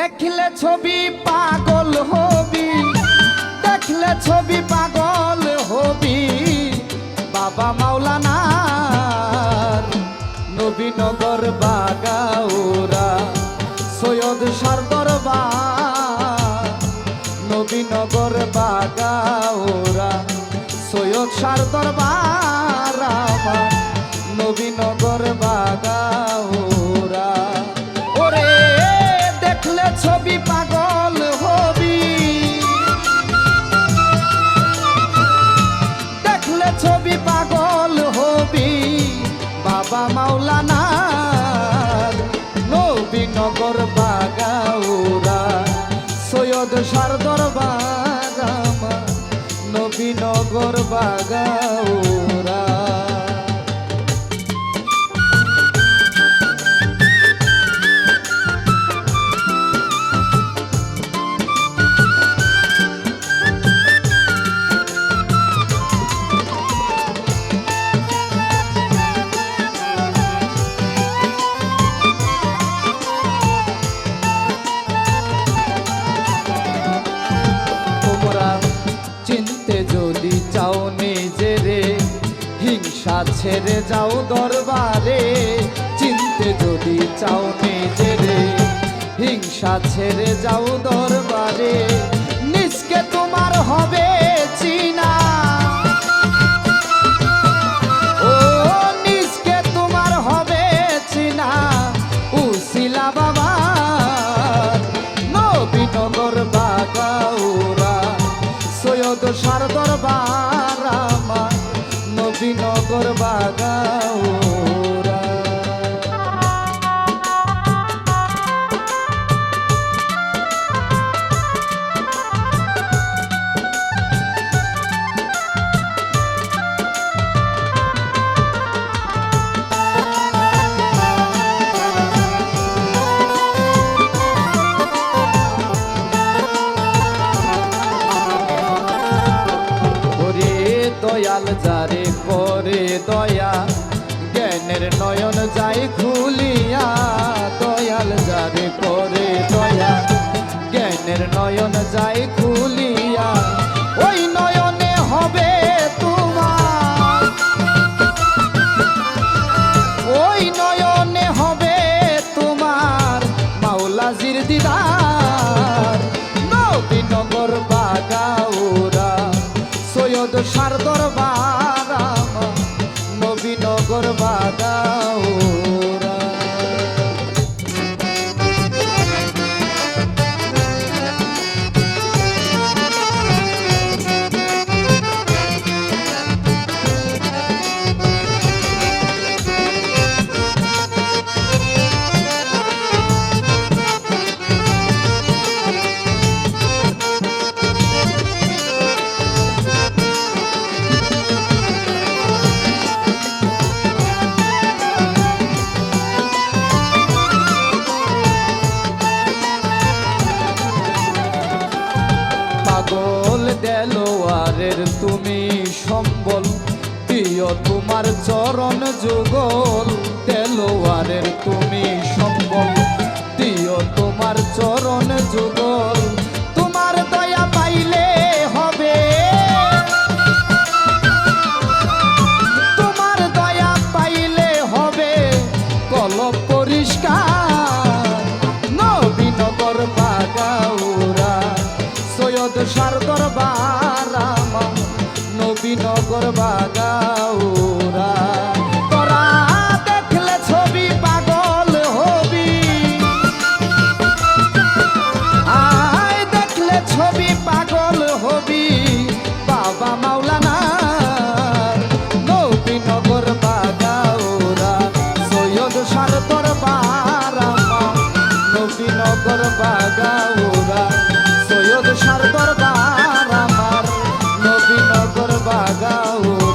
দেখলে ছবি পাগল হবি, দেখলে ছবি পাগল হবি। বাবা মাওলানা নবীনগর বাগাউরা সৈয়দ সারদরবার নবীনগর বাগাউরা সৈয়দ সারদরবার আমার নবীনগর বাগাউরা নবীনগর বাগাউরা সৈয়দ সারদর বাগামা নবীনগর বাগাউরা ছেড়ে যাও দরবারে, চিনতে যদি চাও নিজেরে, হিংসা ছেড়ে যাও দরবারে নিজকে তোমার হবে চিনা। ও নিজকে তোমার হবে চিনা, উসিলা বাবা, নবীনগর বাগাউরা সৈয়দ সার দরবার নবীনগর বাগাউরা দয়াল যারে করে দয়া জ্ঞানের নয়ন যায় খুলিয়া দরবার তুমি সম্বল প্রিয় তোমার চরণ যুগল তেলোয়ারের তুমি নবীনগর বাগাউরা সৈয়দ সার দরবার আমার নবীনগর বাগাউরা